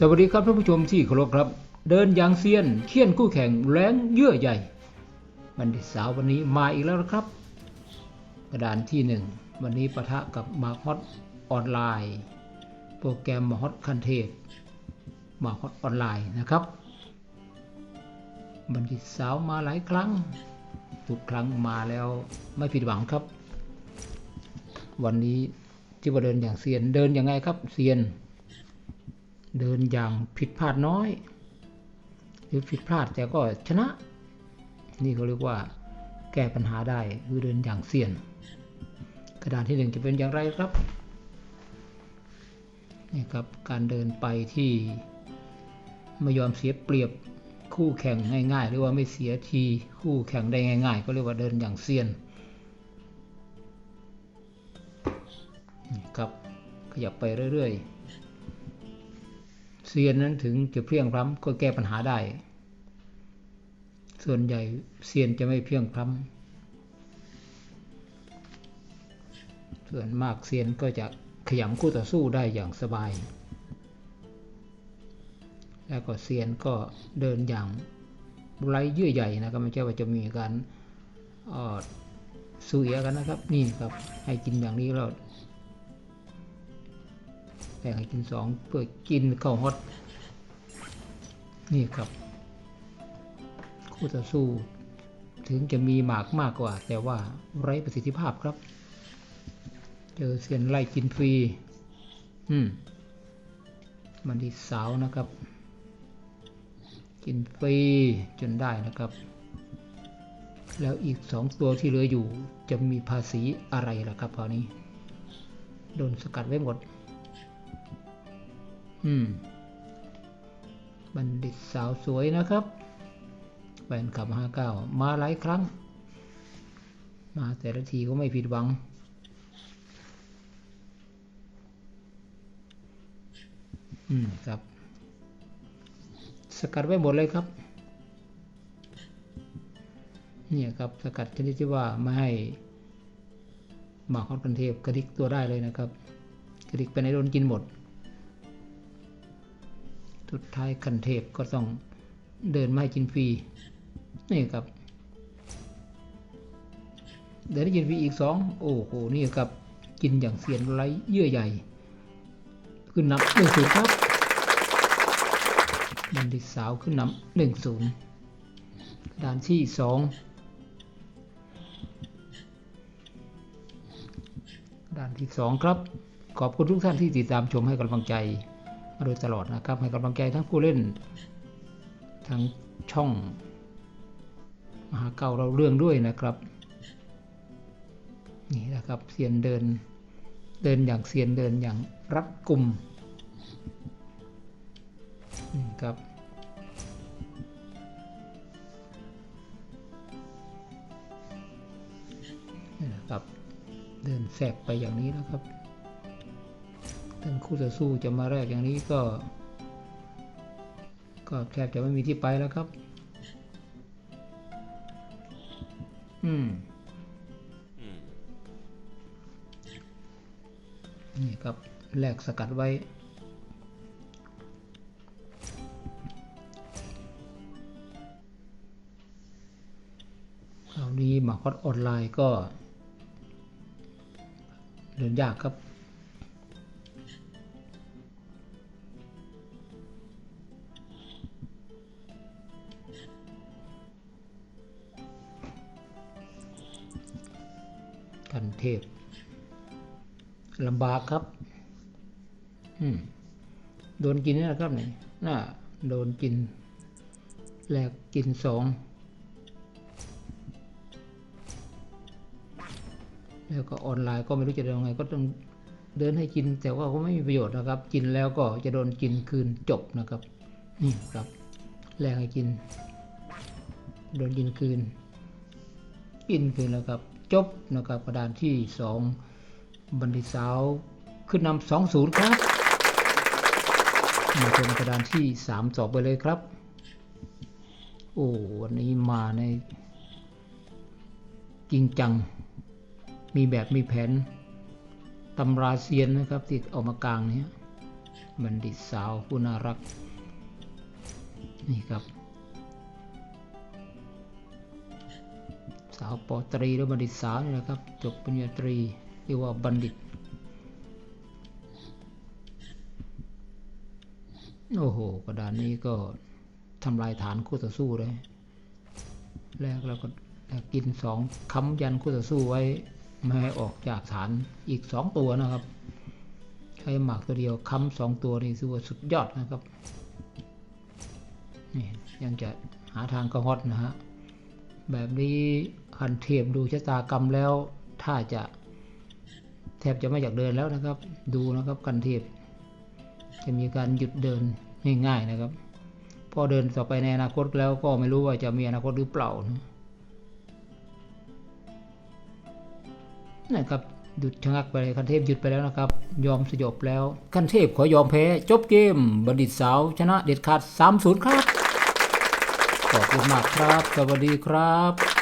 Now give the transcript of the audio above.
สวัสดีครับท่านผู้ชมที่เคารพครับ เดินยางเซียนเคี่ยนคู่แข่งแรงเยื่อใหญ่บัณฑิตสาววันนี้มาอีกแล้วนะครับ กระดานที่หนึ่งวันนี้ปะทะกับมาฮอตออนไลน์ โปรแกรมมาฮอตคันเทพมาฮอตออนไลน์นะครับบัณฑิตสาวมาหลายครั้ง ทุกครั้งมาแล้วไม่ผิดหวังครับ วันนี้ที่ว่าเดินอย่างเซียนเดินยังไงครับเซียน เดินอย่างผิดพลาดน้อย หรือผิดพลาดแต่ก็ชนะ นี่เขาเรียกว่าแก้ปัญหาได้คือเดินอย่างเซียนกระดานที่หนึ่งจะเป็นอย่างไรครับนี่ครับการเดินไปที่ไม่ยอมเสียเปรียบคู่แข่งง่ายๆ หรือว่าไม่เสียทีคู่แข่งได้ง่ายๆ ก็เรียกว่าเดินอย่างเซียนนี่ครับขยับไปเรื่อยๆ เซียนนั้นถึงจะเพียงพล้ำก็แก้ปัญหาได้ ส่วนใหญ่เซียนจะไม่เพียงพล้ำส่วนมากเซียนก็จะขยำคู่ต่อสู้ได้อย่างสบาย แล้วก็เซียนก็เดินอย่างไร้เยื่อใหญ่นะครับไม่ใช่ว่าจะมีการออสู้เอียกันนะครับ นี่ครับให้กินอย่างนี้แล้ว แบ่งให้กินสองเพื่อกินข้าวฮอตนี่ครับคู่ต่อสู้ ถึงจะมีหมากมากกว่า แต่ว่าไร้ประสิทธิภาพครับ เจอเซียนไล่กินฟรี อืม มันดีสาวนะครับ กินฟรีจนได้นะครับ แล้วอีกสองตัวที่เหลืออยู่จะมีภาษีอะไรล่ะครับคราวนี้ โดนสกัดไว้หมด อืม บัณฑิตสาวสวยนะครับแฟนขับ59มาหลายครั้ง มาแต่ละทีก็ไม่ผิดหวัง อืม ครับ สกัดไว้หมดเลยครับ เนี่ยครับ สกัดชนิดที่ว่าไม่ให้หมากฮอตกันเทพกระดิกตัวได้เลยนะครับ กระดิกไปในโดนกินหมด สุดท้ายคันเทพก็ต้องเดินไม้กินฟรีนี่ครับเดินให้กินฟรีอีกสองโอ้โหนี่ครับกินอย่างเสียนไรเยื่อใหญ่ขึ้นนำหนึ่งศูนย์ครับบันดิตสาวขึ้นนำหนึ่งศูนย์ด่านที่สองด่านที่สองครับ ขอบคุณทุกท่านที่ติดตามชมให้กำลังใจ มาโดยตลอดนะครับให้กำลังใจทั้งผู้เล่น ทั้งช่อง มหาเก่าเราเรื่องด้วยนะครับ นี่นะครับเซียนเดินเดินอย่างเซียนเดินอย่างรัดกลุ่มนี่ครับนี่นะครับ เดินแสกไปอย่างนี้นะครับ ท่านคู่ต่อสู้จะมาแรกอย่างนี้ก็ ก็แทบจะไม่มีที่ไปแล้วครับ อืมนี่ครับแลกสกัดไว้ คราวนี้มาคอดออนไลน์ก็ เดินยากครับ กันเทพลำบากครับอืมโดนกินนี่นะครับเนี่ยน่าโดนกินแหลกกินสองแล้วก็ออนไลน์ก็ไม่รู้จะเดินยังไงก็ต้องเดินให้กิน แต่ว่าก็ไม่มีประโยชน์นะครับ กินแล้วก็จะโดนกินคืนจบนะครับนี่ครับแลกให้กิน โดนกินคืน กินคืนแล้วครับ จบนะครับกระดานที่สองบัณฑิสาวขึ้นนำสองศูนย์ครับมาชมกระดานที่สามต่อไปเลยครับ โอ้วันนี้มาใน จริงจัง มีแบบมีแผนตำราเซียนนะครับที่เออกมากลางเนี้ยบัณฑิตสาวผู้น่ารัก นี่ครับ สาวปอตรีหรือบัณฑิตสาวนี่แหละครับจบปริญญาตรีเรียกว่าบัณฑิต โอ้โหกระดานนี้ก็ทำลายฐานคู่ต่อสู้เลยแรกเราก็กินสองค้ำยันคู่ต่อสู้ไว้ไม่ให้ออกจากฐานอีกสองตัวนะครับใช้หมากตัวเดียวค้ำสองตัวนี่ถือว่าสุดยอดนะครับนี่ยังจะหาทางกระฮอตนะฮะแบบนี้ คันเทพดูชะตากรรมแล้ว ถ้าจะแทบจะไม่อยากเดินแล้วนะครับ ดูนะครับกันเทพจะมีการหยุดเดินง่ายๆนะครับ พอเดินต่อไปในอนาคตแล้วก็ไม่รู้ว่าจะมีอนาคตหรือเปล่านะครับหยุดชะงักไปคันเทพหยุดไปแล้วนะครับ ยอมสยบแล้ว คันเทพขอยอมแพ้ จบเกมบัณฑิตสาว ชนะเด็ดขาด3-0 ครับ ขอบคุณมากครับ สวัสดีครับ